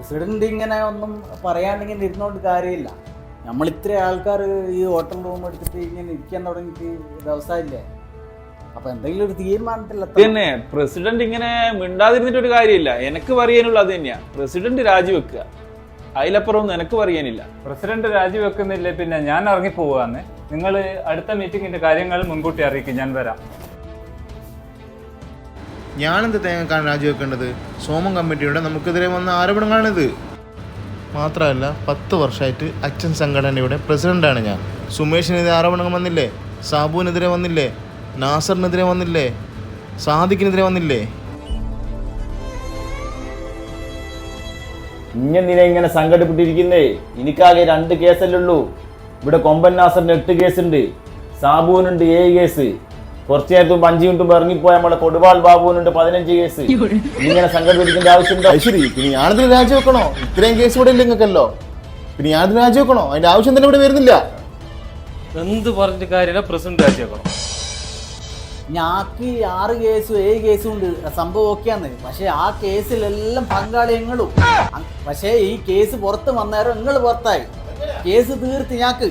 President ഇങ്ങനെ ഒന്നും പറയാണ്ടിങ്ങനെ ഇരുന്നോണ്ട് കാര്യമില്ല. നമ്മൾ ഇത്ര ആൾക്കാർ ഈ ഹോട്ടൽ റൂം എടുത്തിട്ട് ഇങ്ങനെ ഇരിക്കാൻ തുടങ്ങിയിട്ട് ദിവസമില്ലേ അപ്പൊ എന്തെങ്കിലും ഒരു തീരുമാനത്തില്ല തന്നെ പ്രസിഡന്റ് ഇങ്ങനെ മിണ്ടാതിരുന്നിട്ട് ഒരു കാര്യമില്ല. എനിക്ക് പറയാനുള്ള അത് തന്നെയാ. പ്രസിഡന്റ് രാജിവെക്കുക. അതിലപ്പുറം ഒന്നും എനിക്ക് പറയാനില്ല. പ്രസിഡന്റ് രാജിവെക്കുന്നില്ലേ പിന്നെ ഞാൻ ഇറങ്ങി പോവാന്ന്. നിങ്ങൾ അടുത്ത മീറ്റിംഗിന്റെ കാര്യങ്ങൾ മുൻകൂട്ടി അറിയിക്കും. ഞാൻ വരാം. ഞാനെന്ത് തേങ്ങക്കാണ് രാജിവെക്കേണ്ടത്? സോമം കമ്മിറ്റിയുടെ നമുക്കെതിരെ വന്ന ആരോപണങ്ങളാണിത്. മാത്രമല്ല പത്ത് വർഷമായിട്ട് അച്ഛൻ സംഘടനയുടെ പ്രസിഡന്റാണ് ഞാൻ. സുമേഷിനെതിരെ ആരോപണങ്ങൾ വന്നില്ലേ? സാബുവിനെതിരെ വന്നില്ലേ? നാസറിനെതിരെ വന്നില്ലേ? സാദിഖിനെതിരെ വന്നില്ലേ? ഇങ്ങനെ ഇങ്ങനെ സംഘടിപ്പിട്ടിരിക്കുന്നേ? എനിക്കാകെ രണ്ട് കേസല്ലേ ഉള്ളൂ. ഇവിടെ കൊമ്പൻ നാസറിന് എട്ട് കേസുണ്ട്. സാബുവിനുണ്ട് ഏഴ് കേസ്. കുറച്ചു നേരത്തെ മുമ്പ് അഞ്ചു മിനിറ്റ് ഇറങ്ങിപ്പോയ നമ്മളെ കൊടുവാൾ ബാബുവിനുണ്ട് പതിനഞ്ച് കേസ്. ഇങ്ങനെ സംഘടിപ്പിക്കേണ്ട ആവശ്യമുണ്ടോ? ശരി. പിന്നെ ഞാനതിൽ രാജിവെക്കണോ? ഇത്രയും കേസ് ഇവിടെ ഇല്ല നിങ്ങൾക്കല്ലോ പിന്നെ ഞാനതിന് രാജിവെക്കണോ? അതിന്റെ ആവശ്യം തന്നെ ഇവിടെ വരുന്നില്ല. എന്ത് പറഞ്ഞ കാര്യമില്ല. പ്രസിഡന്റ് രാജിവെക്കണം. ഞാക്ക് ആറ് കേസും ഏഴ് കേസും ഉണ്ട്. സംഭവം ഒക്കെയാണ് പക്ഷെ ആ കേസിലെല്ലാം പങ്കാളി ഞങ്ങളും പക്ഷേ ഈ കേസ് പുറത്ത് വന്നേരം നിങ്ങൾ പുറത്തായി. കേസ് തീർത്ത് ഞാക്ക്.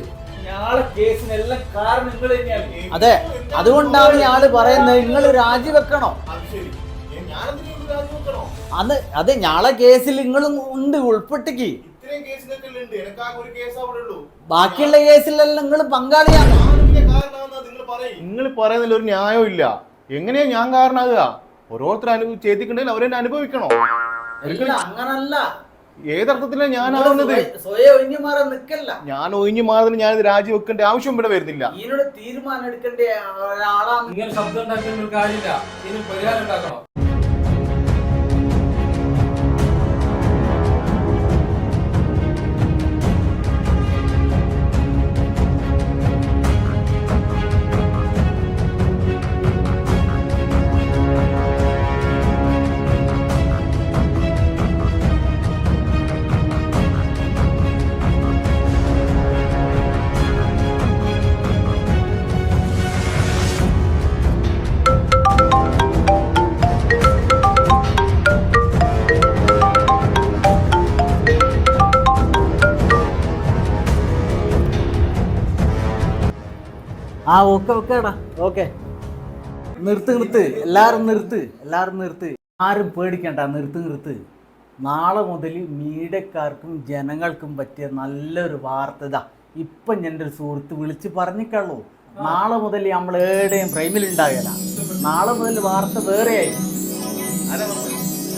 ഞാളെ കേസിനെല്ലാം കാരണം നിങ്ങൾ തന്നെയാണ്. അതെ അതുകൊണ്ടാണ് ഇയാൾ പറയുന്നത്. നിങ്ങൾ രാജിവെക്കണോ? അന്ന് അതെ ഞാളെ കേസിൽ നിങ്ങളും ഉണ്ട് ഉൾപ്പെട്ടിക്ക്. ബാക്കിയുള്ള കേസിലെല്ലാം നിങ്ങൾ പങ്കാളിയാണ്. നിങ്ങൾ പറയുന്നതിൽ ഒരു ന്യായം ഇല്ല. എങ്ങനെയാ ഞാൻ കാരണാകുക ഓരോരുത്തർ അനുഭവ ചെയ്തിട്ടുണ്ടെങ്കിൽ അവരെന്നെ അനുഭവിക്കണോ? അങ്ങനല്ല. ഏതർത്ഥത്തിലാണ് ഞാൻ ആവുന്നത്? സ്വയം ഒഴിഞ്ഞു മാറാൻ നിക്കല്ല ഞാൻ ഒഴിഞ്ഞു മാറുന്നതിന് ഞാനിത് രാജിവെക്കേണ്ട ആവശ്യം ഇവിടെ വരുന്നില്ല. ഇതിനോട് തീരുമാനം എടുക്കേണ്ട ഒരാളാണ് ഇങ്ങനെ ശബ്ദം ഉണ്ടാക്കേണ്ട ഒരു കാര്യമില്ല. ഇതിന് പരിഹാരം ഉണ്ടാക്കണം. ആ ഓക്കെ ഓക്കെ എടാ. ഓക്കെ. നിർത്ത് നിർത്ത്. എല്ലാരും നിർത്ത്. എല്ലാരും നിർത്ത്. ആരും പേടിക്കണ്ട നിർത്ത് നിർത്ത്. നാളെ മുതൽ മീഡിയക്കാർക്കും ജനങ്ങൾക്കും പറ്റിയ നല്ലൊരു വാർത്ത ഇതാ. ഇപ്പം എന്റെ ഒരു സുഹൃത്ത് വിളിച്ച് പറഞ്ഞിക്കള്ളൂ നാളെ മുതൽ നമ്മൾ ഏടെയും പ്രൈമിൽ ഉണ്ടാകില്ല നാളെ മുതൽ വാർത്ത വേറെയായി.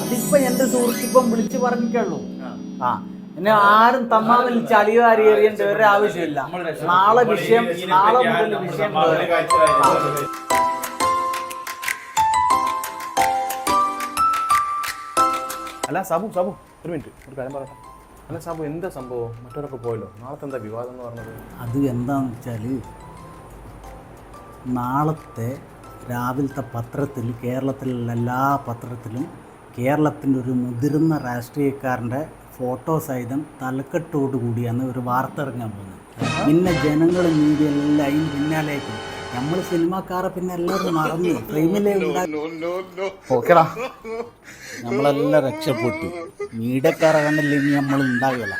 അതിപ്പം എന്റെ സുഹൃത്ത് ഇപ്പം വിളിച്ച് പറഞ്ഞിക്കള്ളൂ ആ പിന്നെ ആരും തമ്മാമിൽ ചളിയോ അലിവാരി എറിയേണ്ട ഒരു ആവശ്യമില്ല. നാളെ വിഷയം നാളെ മുതൽ വിഷയം അല്ല സാബു സാബു ഒരു മിനിറ്റ്. ഒരു കാര്യം പറയട്ടെ അല്ല സാബു എന്താ സംഭവം? മറ്റവരൊക്കെ പോയല്ലോ? നാളത്തെ എന്താ വിവാദം എന്ന് പറഞ്ഞത്? അത് എന്താന്ന് വെച്ചാൽ നാളത്തെ രാവിലത്തെ പത്രത്തിൽ കേരളത്തിലുള്ള എല്ലാ പത്രത്തിലും കേരളത്തിന്റെ ഒരു മുതിർന്ന രാഷ്ട്രീയക്കാരന്റെ ഫോട്ടോ സഹിതം തലക്കെട്ടോട് കൂടിയാണ് ഒരു വാർത്ത ഇറങ്ങാൻ പോകുന്നത്. പിന്നെ ജനങ്ങൾ മീഡിയ എല്ലാം അതിന് പിന്നാലേക്ക് നമ്മൾ സിനിമാക്കാരെ പിന്നെ എല്ലാവരും മറന്നു ഫ്രെയിമിലേ ഉണ്ടാക്കി. ഓക്കേടാ. നമ്മളെല്ലാം രക്ഷപ്പെട്ടു. മീഡിയക്കാരെ കണ്ടില്ലെങ്കിൽ നമ്മൾ ഉണ്ടാകില്ല